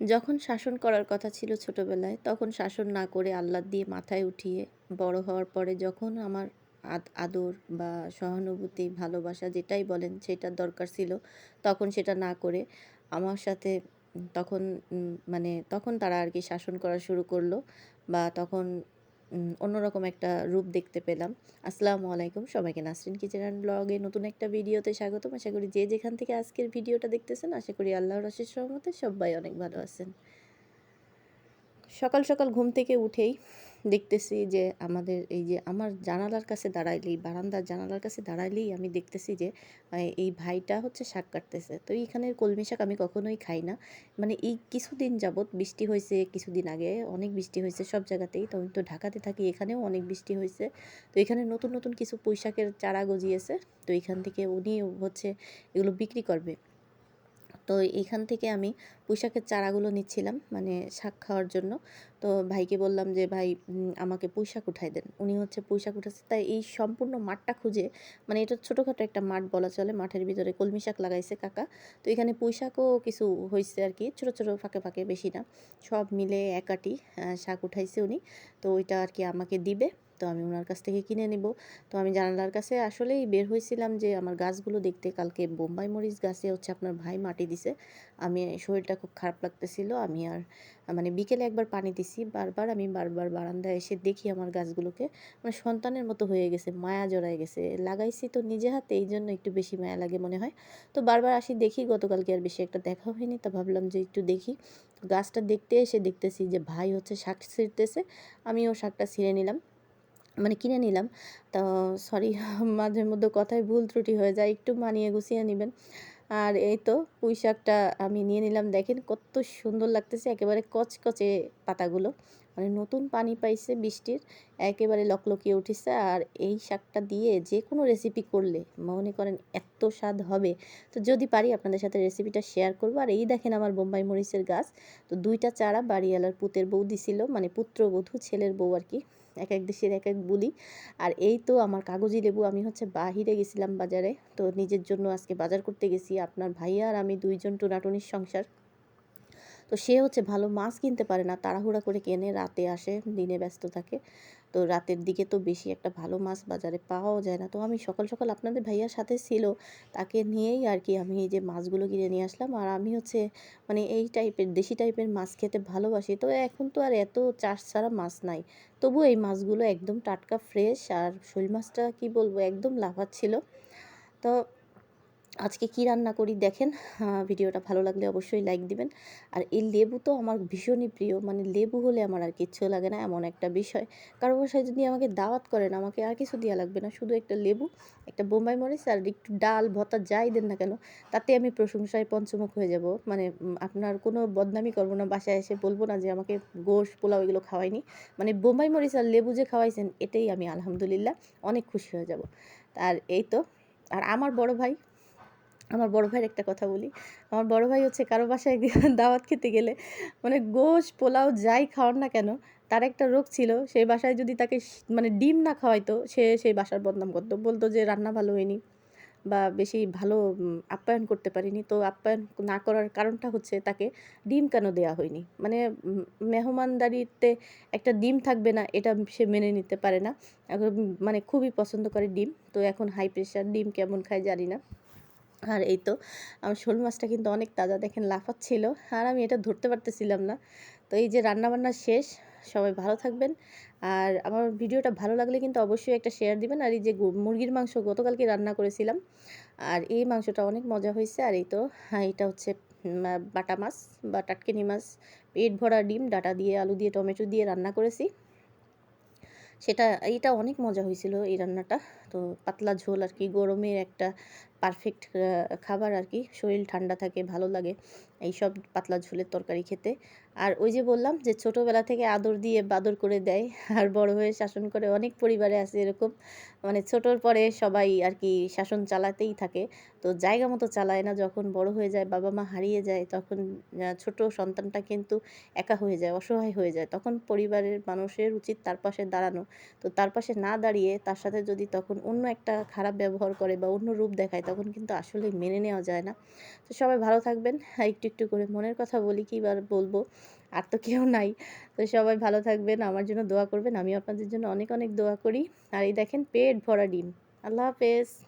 যখন শাসন করার কথা ছিল ছোটবেলায়, তখন শাসন না করে আল্লাহ দিয়ে মাথায় উঠিয়ে বড় হওয়ার পরে যখন আমার আদ- আদর বা সহানুভূতি, ভালোবাসা যেটাই বলেন সেটার দরকার ছিল, তখন সেটা না করে আমার সাথে তখন মানে তখন তারা আর কি শাসন করা শুরু করল বা তখন অন্যরকম একটা রূপ দেখতে পেলাম। আসসালামু আলাইকুম, সবাইকে নাসরিন কিচেন ব্লগে নতুন একটা ভিডিওতে স্বাগতম। আশা করি যে যেখান থেকে আজকের ভিডিওটা দেখতেছেন, আশা করি আল্লাহর আশিস সহমতে সবাই অনেক ভালো আছেন। সকাল সকাল ঘুম থেকে উঠেই দেখতেছি যে আমাদের এই যে আমার জানালার কাছে দাঁড়াইলেই, বারান্দার জানালার কাছে দাঁড়াইলেই আমি দেখতেছি যে এই ভাইটা হচ্ছে শাক কাটতেছে। তো এইখানের কলমি শাক আমি কখনোই খাই না। মানে এই কিছুদিন যাবৎ বৃষ্টি হয়েছে, কিছুদিন আগে অনেক বৃষ্টি হয়েছে সব জায়গাতেই। তো আমি তো ঢাকাতে থাকি, এখানেও অনেক বৃষ্টি হয়েছে। তো এখানে নতুন নতুন কিছু পুঁইশাকের চারা গজিয়েছে। তো এখান থেকে উনি হচ্ছে এগুলো বিক্রি করবে। তো এইখান থেকে আমি পুঁইশাকের চারাগুলো নিচ্ছিলাম মানে শাক খাওয়ার জন্য। তো ভাইকে বললাম যে, ভাই আমাকে পুঁইশাক উঠাই দেন। উনি হচ্ছে পুঁইশাক উঠাচ্ছে, তাই এই সম্পূর্ণ মাঠটা খুঁজে মানে এটা ছোটোখাটো একটা মাঠ বলা চলে, মাঠের ভিতরে কলমি শাক লাগাইছে কাকা। তো এখানে পুঁইশাকও কিছু হয়েছে আর কি, ছোটো ছোটো, ফাঁকে ফাঁকে বেশি না। সব মিলে একাটি শাক উঠাইছে উনি। তো ওইটা আর কি আমাকে দিবে। তো আমি ওনার কাছ থেকে কিনে নিব। তো আমি জানালার কাছে আসলেই বের হয়েছিলাম যে, আমার গাছগুলো দেখতে কালকে বোম্বাই মরিচ গাছে হচ্ছে আপনার ভাই মাটি দিছে। আমি, শরীরটা খুব খারাপ লাগতেছিল। আমি আর মানে বিকেলে একবার পানি দিছি। বারবার আমি বারবার বারান্দায় এসে দেখি আমার গাছগুলোকে। মানে সন্তানের মতো হয়ে গেছে, মায়া জড়ায় গেছে। লাগাইছি তো নিজে হাতে, এই জন্য একটু বেশি মায়া লাগে মনে হয়। তো বারবার আসি দেখি, গতকালকে আর বেশি একটা দেখা হয়নি। তা ভাবলাম যে একটু দেখি। গাছটা দেখতে এসে দেখতেছি যে ভাই হচ্ছে শাক ছিঁড়তেছে। আমিও শাকটা ছিঁড়ে নিলাম। মানে কিনে নিলাম। তো সরি মাঝে মধ্যে কথায় ভুল ত্রুটি হয়ে যায়, একটু মানিয়ে গুছিয়ে নেবেন। আর এই তো পুঁই শাকটা আমি নিয়ে নিলাম। দেখেন কত সুন্দর লাগতেছে, একেবারে কচকচে পাতাগুলো। মানে নতুন পানি পাইছে বৃষ্টির, একেবারে লকলকিয়ে উঠেছে। আর এই শাকটা দিয়ে যে কোনো রেসিপি করলে, মনে করেন এত স্বাদ হবে। তো যদি পারি আপনাদের সাথে রেসিপিটা শেয়ার করব। আর এই দেখেন আমার বোম্বাই মরিচের গাছ। তো দুইটা চারা বাড়িওয়ালার পুতের বউ দিছিল মানে পুত্র পুত্রবধূ ছেলের বউ আর কি, এক এক দেশের এক এক বুলি। আর এই তো আমার কাগজি লেবু, আমি হচ্ছে বাহিরে গেছিলাম বাজারে। তো নিজের জন্য আজকে বাজার করতে গেছি। আপনার ভাইয়া আর আমি দুইজন টুনাটুনির সংসার। তো সে হচ্ছে ভালো মাছ কিনতে পারে না। তাড়াহুড়া করে কেনে, রাতে আসে, দিনে ব্যস্ত থাকে। তো রাতের দিকে তো বেশি একটা ভালো মাছ বাজারে পাওয়াও যায় না। তো আমি সকাল সকাল আপনাদের ভাইয়ার সাথে ছিল। তাকে নিয়েই আর কি আমি এই যে মাছগুলো কিনে নিয়ে আসলাম। আর আমি হচ্ছে মানে এই টাইপের দেশি টাইপের মাছ খেতে ভালোবাসি। তো এখন তো আর এত চাষ ছাড়া মাছ নাই। তবু এই মাছগুলো একদম টাটকা ফ্রেশ আর শোল মাছটা কি বলব, একদম লাফাচ্ছিল তো আজকে কি রান্না করি দেখেন ভিডিওটা ভালো লাগলে অবশ্যই লাইক দিবেন। আর এই লেবু তো আমার ভীষণই প্রিয় মানে লেবু হলে আমার আর কিচ্ছু লাগে না, এমন একটা বিষয়। কারও বাসায় যদি আমাকে দাওয়াত করেন, আমাকে আর কিছু দেওয়া লাগবে না, শুধু একটা লেবু, একটা বোম্বাই মরিচ আর একটু ডাল, ভর্তা যাই দেন না কেন, তাতে আমি প্রশংসায় পঞ্চমুখ হয়ে যাব। মানে আপনার কোনো বদনামি করব না, বাসায় এসে বলব না যে আমাকে গোশ, পোলাও এগুলো খাওয়াইনি মানে বোম্বাই মরিচ আর লেবু যে খাওয়াইছেন, এটাই আমি আলহামদুলিল্লাহ অনেক খুশি হয়ে যাব। আর এই তো, আর আমার বড় ভাই আমার বড় ভাইয়ের একটা কথা বলি। আমার বড় ভাই হচ্ছে কারও বাসায় দাওয়াত খেতে গেলে মানে গোশ, পোলাও যাই খাওয়ার না কেন, তার একটা রোগ ছিল, সেই বাসায় যদি তাকে মানে ডিম না খাওয়াইতো, সে সেই বাসার বদনাম করতো। বলতো যে রান্না ভালো হয়নি বা বেশি ভালো আপ্যায়ন করতে পারিনি। তো আপ্যায়ন না করার কারণটা হচ্ছে তাকে ডিম কেন দেয়া হয়নি? মানে মেহমানদারিতে একটা ডিম থাকবে না, এটা সে মেনে নিতে পারে না। মানে খুবই পছন্দ করে ডিম। তো এখন হাই প্রেশার ডিম কেমন খায় জানি না। আর এই তো, আমার শোল মাছটা কিন্তু অনেক তাজা। দেখেন লাফাচ্ছিল, আর আমি এটা ধরতে পারতেছিলাম না। তো এই যে রান্নাবান্না শেষ, সবাই ভালো থাকবেন। আর আমার ভিডিওটা ভালো লাগলে কিন্তু অবশ্যই একটা শেয়ার দিবেন। আর এই যে মুরগির মাংস গতকালকে রান্না করেছিলাম, আর এই মাংসটা অনেক মজা হয়েছে। আর এই তো হ্যাঁ এটা হচ্ছে বাটা মাছ বা টাটকিনি মাছ, পেট ভরা ডিম, ডাটা দিয়ে, আলু দিয়ে, টমেটো দিয়ে রান্না করেছি। সেটা, এইটা অনেক মজা হয়েছিল এই রান্নাটা। তো পাতলা ঝোল আর কি, গরমের একটা পারফেক্ট খাবার আর কি। শরীর ঠান্ডা থাকে, ভালো লাগে। এই সব পাতলা ঝোলের তরকারি খেতে। আর ওই যে বললাম যে ছোটোবেলা থেকে আদর দিয়ে বাদর করে দেয়, আর বড় হয়ে শাসন করে অনেক পরিবারে আছে এরকম। মানে ছোটোর পরে সবাই আর কি শাসন চালাতেই থাকে। তো জায়গা মতো চালায় না, যখন বড় হয়ে যায়, বাবা মা হারিয়ে যায়, তখন ছোট সন্তানটা কিন্তু একা হয়ে যায়, অসহায় হয়ে যায়। তখন পরিবারের মানুষের উচিত তার পাশে দাঁড়ানো। তো তার পাশে না দাঁড়িয়ে তার সাথে যদি তখন অন্য একটা খারাপ ব্যবহার করে বা অন্য রূপ দেখায় তখন কিন্তু আসলে মেনে নেওয়া যায় না। তো সবাই ভালো থাকবেন। একটু একটু করে মনের কথা বলি কি বার বলব, আর তো কেউ নাই। তো সবাই ভালো থাকবেন, আমার জন্য দোয়া করবেন। আমি আপনাদের জন্য অনেক অনেক দোয়া করি। আর এই দেখেন পেট ভরা ডিম। আল্লাহ হাফেজ।